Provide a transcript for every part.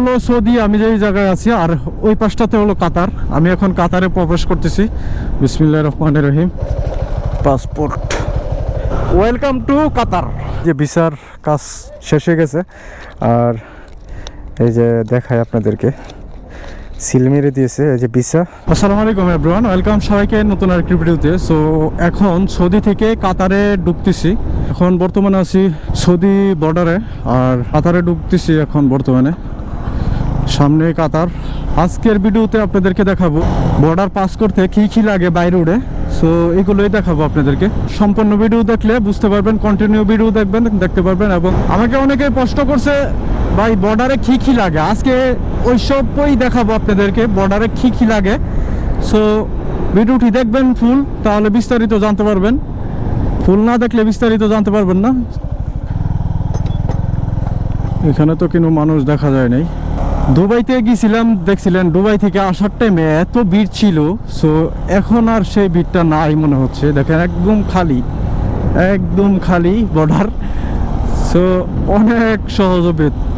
হলো সৌদি, আমি যেই জায়গায় আছি, আর ওই পাশটাতে হলো কাতার। আমি এখন কাতারে প্রবেশ করতেছি। বিসমিল্লাহ রহমান রহিম। পাসপোর্ট। Welcome to Qatar. যে ভিসার কাজ শেষ হয়ে গেছে। আর এই যে দেখায় আপনাদেরকে। সিল মেরে দিয়েছে এই যে ভিসা। আসসালামু আলাইকুম এভরিওয়ান ওয়েলকাম সবাইকে নতুন আরেকটি ভিডিওতে। সো এখন সৌদি থেকে কাতারে ঢুকতেছি। এখন বর্তমানে আছি সৌদি বর্ডারে আর কাতারে ঢুকতেছি এখন বর্তমানে। সামনে কাতার। আজকের ভিডিওতে আপনাদেরকে দেখাবো বর্ডার পাস করতে কি কি লাগে বাইরে উড়ে সো এগুলোই দেখাবো আপনাদেরকে। সম্পূর্ণ ভিডিও দেখলে বুঝতে পারবেন কন্টিনিউ ভিডিও দেখবেন, দেখতে পারবেন এবং আমাকে অনেকে প্রশ্ন করছে, ভাই বর্ডারে কি কি লাগে? আজকে ওই সবই দেখাবো আপনাদেরকে বর্ডারে কি কি লাগে। সো ভিডিওটি দেখবেন ফুল তাহলে বিস্তারিত জানতে পারবেন। ফুল না দেখলে বিস্তারিত জানতে পারবেন না। এখানে তো কোনো মানুষ দেখা যায় নাই। দুবাইতে গিয়েছিলাম, দেখছিলেন দুবাই থেকে আসার টাইমে এত ভিড় ছিল সো এখন আর সেই ভিড়টা নাই মনে হচ্ছে। দেখেন, একদম খালি একদম খালি বর্ডার সো অনেক সহজ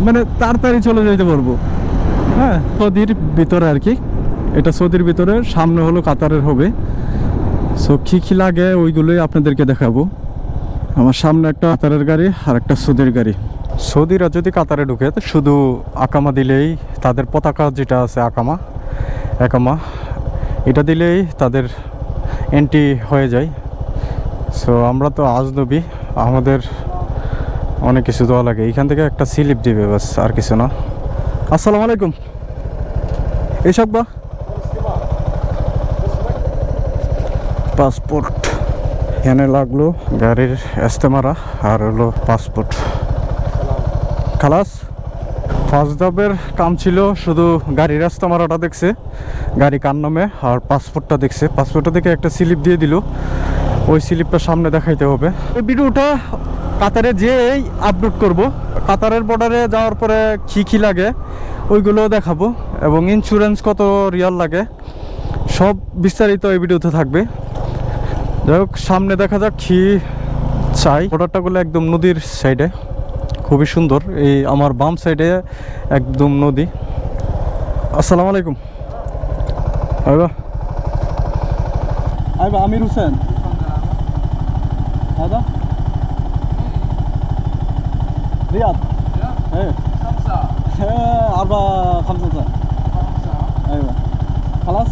মানে তাড়াতাড়ি চলে যেতে পারব। হ্যাঁ সৌদির ভিতরে আর কি, এটা সৌদির ভিতরে, সামনে হলো কাতারের হবে। সো কী কী লাগে ওইগুলোই আপনাদেরকে দেখাবো। আমার সামনে একটা কাতারের গাড়ি আর একটা সৌদির গাড়ি। সৌদিরা যদি কাতারে ঢুকে শুধু আকামা দিলেই তাদের পতাকা যেটা আছে, আকামা একামা এটা দিলেই তাদের এন্ট্রি হয়ে যায়। সো আমরা তো আজ আজনবী, আমাদের অনেক কিছু দেওয়া লাগে। এখান থেকে একটা স্লিপ দিবে বাস, আর কিছু না। আসসালামু আলাইকুম। এইসব বা? পাসপোর্ট এখানে লাগল গাড়ির এস্তেমারা আর হলো পাসপোর্ট খালাস। ফার্স্ট জবের কাম ছিল শুধু গাড়ির রাস্তা মারাটা দেখছে, গাড়ি কার নামে আর পাসপোর্টটা দেখছে। পাসপোর্টটা দেখে একটা স্লিপ দিয়ে দিল। ওই স্লিপটা সামনে দেখাইতে হবে। এই ভিডিওটা কাতারে যেয়েই আপলোড করব। কাতারের বর্ডারে যাওয়ার পরে কী কী লাগে ওইগুলো দেখাবো। এবং ইন্স্যুরেন্স কত রিয়াল লাগে, সব বিস্তারিত এই ভিডিওতে থাকবে। যাই হোক, সামনে দেখা যাক কি চাই। বর্ডারটা গুলো একদম নদীর সাইডে খুবই সুন্দর এই আমার বাম সাইডে একদম নদী আসসালামু আলাইকুম আইবা আইবা আমির হোসেন هذا رياض ايه خمسة إيه، أربعة خمسة سنة أيوة خلاص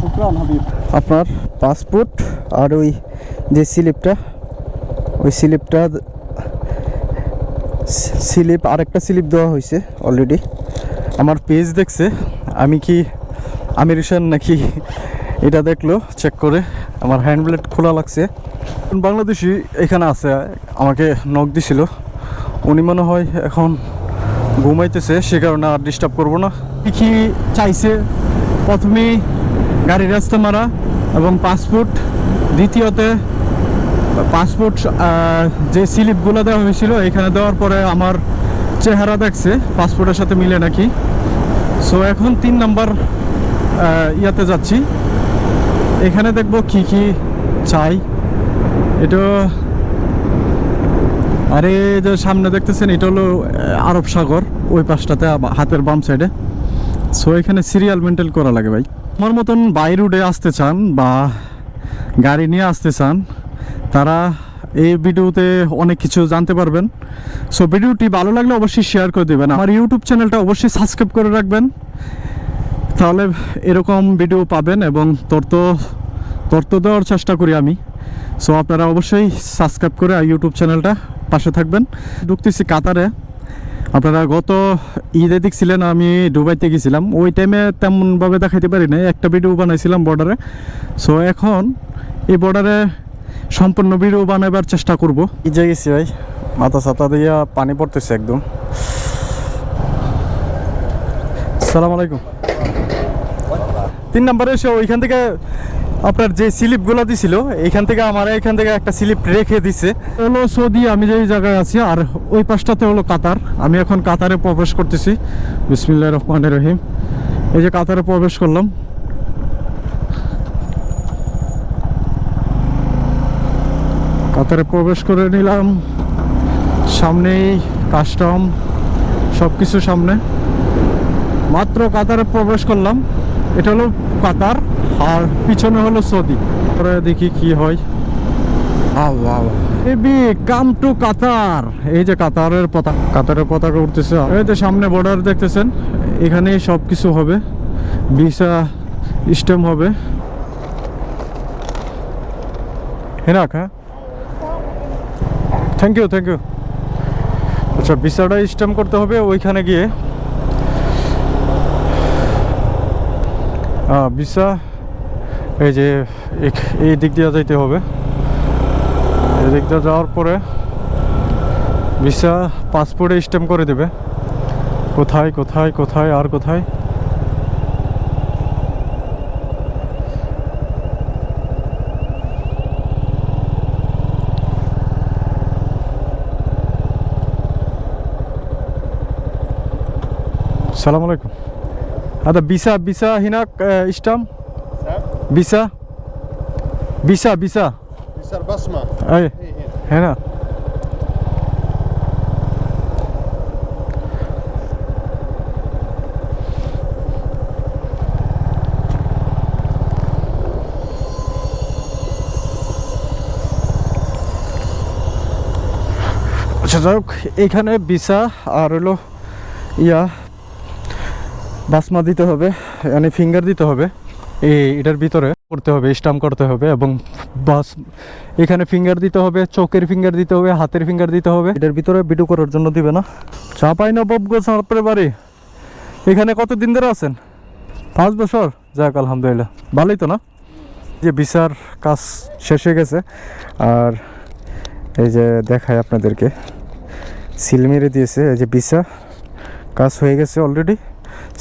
شكرا حبيب আপনার পাসপোর্ট আর ওই যে স্লিপটা ওই স্লিপটা স্লিপ, আরেকটা স্লিপ দেওয়া হয়েছে অলরেডি আমার পেজ দেখছে, আমি কি আমির হোসেন নাকি এটা দেখল চেক করে। আমার হ্যান্ড ব্লেড খোলা লাগছে। বাংলাদেশি এখানে আছে, আমাকে নক দিছিল। উনি মনে হয় এখন ঘুমাইতেছে, সে কারণে আর ডিস্টার্ব করব না। কি কি চাইছে? প্রথমেই গাড়ির রাস্তা মারা এবং পাসপোর্ট দ্বিতীয়তে পাসপোর্ট যে স্লিপগুলো দেওয়া হয়েছিল, এখানে দেওয়ার পরে আমার চেহারা দেখছে, পাসপোর্টের সাথে মিলে নাকি। সো এখন তিন নাম্বার ইয়াতে যাচ্ছি। এখানে দেখব কি কি চাই। এটা, আরে যে সামনে দেখতেছেন, এটা হলো আরব সাগর, ওই পাশটাতে হাতের বাম সাইডে। সো এখানে সিরিয়াল মেনটেন করা লাগে ভাই। আমার মতন বাই রুডে আসতে চান বা গাড়ি নিয়ে আসতে চান তারা এই ভিডিওতে অনেক কিছু জানতে পারবেন। সো ভিডিওটি ভালো লাগলে অবশ্যই শেয়ার করে দেবেন। আমার ইউটিউব চ্যানেলটা অবশ্যই সাবস্ক্রাইব করে রাখবেন। তাহলে এরকম ভিডিও পাবেন এবং তর্ত তর্ত দেওয়ার চেষ্টা করি আমি। সো আপনারা অবশ্যই সাবস্ক্রাইব করে ইউটিউব চ্যানেলটা পাশে থাকবেন। ঢুকতেছি কাতারে। আপনারা গত ঈদে দেখছিলেন আমি দুবাইতে গেছিলাম। ওই টাইমে তেমনভাবে দেখাইতে পারি না একটা ভিডিও বানাইছিলাম বর্ডারে সো এখন এই বর্ডারে সম্পূর্ণ ভিডিও বানাবার চেষ্টা করব। এই যে গেছি ভাই। মাথা ছাতা দিয়ে পানি পড়তেছে একদম। সালাম আলাইকুম। তিন নম্বরে এসে ওইখান থেকে আপনার যে স্লিপগুলো দিছিল এইখান থেকে আমার এখান থেকে একটা স্লিপ রেখে দিছে। হলো সৌদি আমি যেই জায়গায় আছি আর ওই পাশটাতে হলো কাতার। আমি এখন কাতারে প্রবেশ করতেছি। বিসমিল্লাহ রহমান রহিম। এই যে কাতারে প্রবেশ করলাম। কাতারে প্রবেশ করে নিলাম। সামনেই কাস্টম সব কিছু সামনে। মাত্র কাতারে প্রবেশ করলাম। এটা হলো কাতার, আর পিছনে হলো সৌদি। পরে দেখি কি হয়। এবি কাম টু কাতার এই যে কাতারের পতাকা কাতারের পতাকা উঠতেছে। এই যে সামনে বর্ডার দেখতেছেন এখানে সব কিছু হবে। ভিসা স্টেম হবে। হ্যাঁ? থ্যাংক ইউ থ্যাংক ইউ আচ্ছা ভিসাটা স্টেম করতে হবে ওইখানে গিয়ে। ভিসা, এই যে এই দিক দিয়ে যাইতে হবে। এই দিক দিয়ে যাওয়ার পরে ভিসা পাসপোর্টে স্টেম করে দেবে। কোথায় কোথায় কোথায়, আর কোথায়? সালাম আলাইকুম। আচ্ছা বিসা বিসা হিনাক ইস্টাম বিসা? বিসা বিসা? হ্যাঁ না? আচ্ছা যাই হোক এখানে বিসা আর হলো ইয়া বাসমা দিতে হবে মানে ফিঙ্গার দিতে হবে। এই এটার ভিতরে করতে হবে স্টাম্প করতে হবে এবং বাস, এখানে ফিঙ্গার দিতে হবে, চোখের ফিঙ্গার দিতে হবে, হাতের ফিঙ্গার দিতে হবে। এটার ভিতরে ভিডিও করার জন্য দিবে না। চাপাই নবাবগঞ্জ আপনার বাড়ি। এখানে কতদিন ধরে আছেন? পাঁচ বছর? যাক, আলহামদুলিল্লাহ। ভালোই তো না? যে বিচার কাজ শেষ হয়ে গেছে। আর এই যে দেখায় আপনাদেরকে। সিল মেরে দিয়েছে, এই যে ভিসা কাজ হয়ে গেছে অলরেডি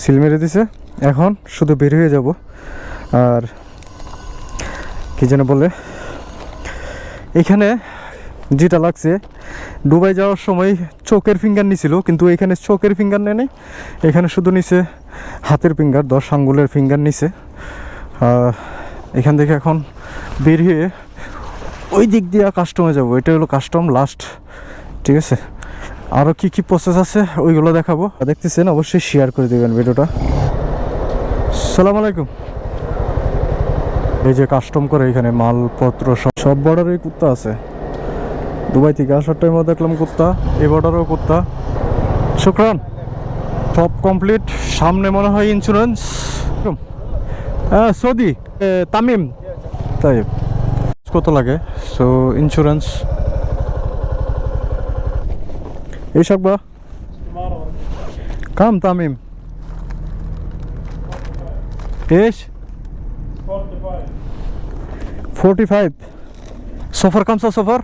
সিল মেরে দিছে। এখন শুধু বের হয়ে যাব। আর কি যেন বলে, এখানে যেটা লাগছে দুবাই যাওয়ার সময় চোখের ফিঙ্গার নিছিল, কিন্তু এখানে চোখের ফিঙ্গার নেই নাই। এখানে শুধু নিছে হাতের ফিঙ্গার দশ আঙ্গুলের ফিঙ্গার নিছে। এখান থেকে এখন বের হয়ে ওই দিক দিয়ে কাস্টমে যাব। এটা হলো কাস্টম লাস্ট ঠিক আছে? আরও কি কি প্রসেস আছে ওইগুলো দেখাবো। দেখতেছেন অবশ্যই শেয়ার করে দেবেন ভিডিওটা। সালাম আলাইকুম। এই যে কাস্টম করে এখানে মালপত্র সব সব বর্ডারেই কুত্তা আছে। দুবাই থেকে আসার টাইমও দেখলাম কুত্তা এই বর্ডারেও কুত্তা। শুক্রান সব কমপ্লিট সামনে মনে হয় ইন্স্যুরেন্স হ্যাঁ সৌদি তামিম। তাই কত লাগে? সো ইন্স্যুরেন্স এই সব বা কাম তামিম ايش 45 সফর কামসা সফর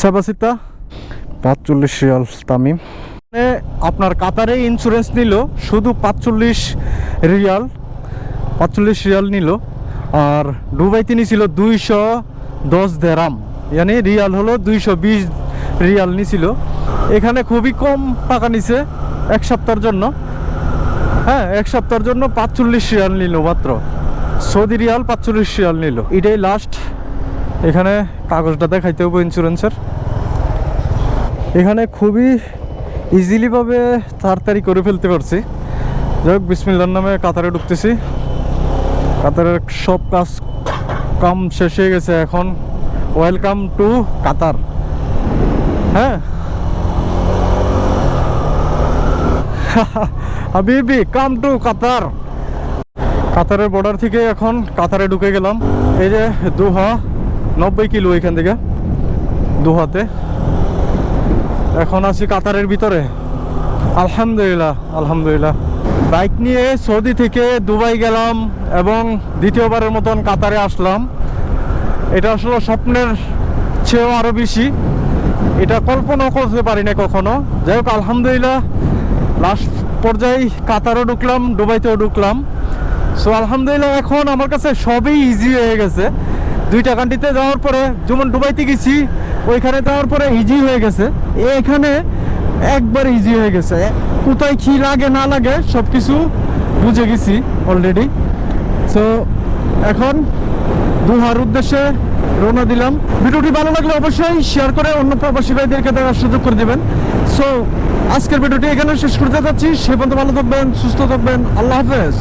সেবা সিতা পাঁচচল্লিশ রিয়াল তামিম মানে আপনার কাতারে ইন্স্যুরেন্স নিল শুধু পাঁচচল্লিশ রিয়াল পাঁচচল্লিশ রিয়াল নিল আর দুবাইতে নিছিল দুইশো দশ দেরাম মানে রিয়াল হলো দুইশো বিশ রিয়াল নিছিল এখানে খুবই কম টাকা নিছে এক সপ্তাহের জন্য। হ্যাঁ এক সপ্তাহের জন্য পাঁচচল্লিশ রিয়াল নিল মাত্র। সৌদি রিয়াল পাঁচচল্লিশ রিয়াল নিল। এটাই লাস্ট এখানে কাগজটা দেখাইতে হবে ইন্স্যুরেন্সের এখানে খুবই ইজিলিভাবে তাড়াতাড়ি করে ফেলতে পারছি। যাই হোক, বিসমিল্লার নামে কাতারে ঢুকতেছি। কাতারের সব কাজ কাম শেষ হয়ে গেছে এখন। ওয়েলকাম টু কাতার হ্যাঁ হাবিবি কাম টু কাতার কাতারের বর্ডার থেকে এখন কাতারে ঢুকে গেলাম। এই যে দুহা, নব্বই কিলো এখান থেকে, দুহাতে। এখন আছি কাতারের ভিতরে। আলহামদুলিল্লাহ আলহামদুলিল্লাহ। বাইক নিয়ে সৌদি থেকে দুবাই গেলাম এবং দ্বিতীয়বারের মতন কাতারে আসলাম। এটা আসলে স্বপ্নের চেয়েও আরও বেশি। এটা কল্পনা করতে পারি না কখনো। যাই হোক, আলহামদুলিল্লাহ লাস্ট পর্যায়ে কাতারও ঢুকলাম, দুবাইতেও ঢুকলাম। সো আলহামদুলিল্লাহ, এখন আমার কাছে সবই ইজি হয়ে গেছে। দুইটা কান্ট্রিতে যাওয়ার পরে, যেমন দুবাইতে গেছি, ওইখানে যাওয়ার পরে ইজি হয়ে গেছে। এখানে একবার ইজি হয়ে গেছে। কোথায় কি লাগে, না লাগে সব কিছু বুঝে গেছি অলরেডি সো এখন দুহার উদ্দেশ্যে রওনা দিলাম। ভিডিওটি ভালো লাগলে অবশ্যই শেয়ার করে অন্য প্রবাসী ভাইদেরকে দেখার সুযোগ করে দেবেন। সো আজকের ভিডিওটি এখানে শেষ করতে চাচ্ছি সে পর্যন্ত ভালো থাকবেন সুস্থ থাকবেন। আল্লাহ হাফেজ।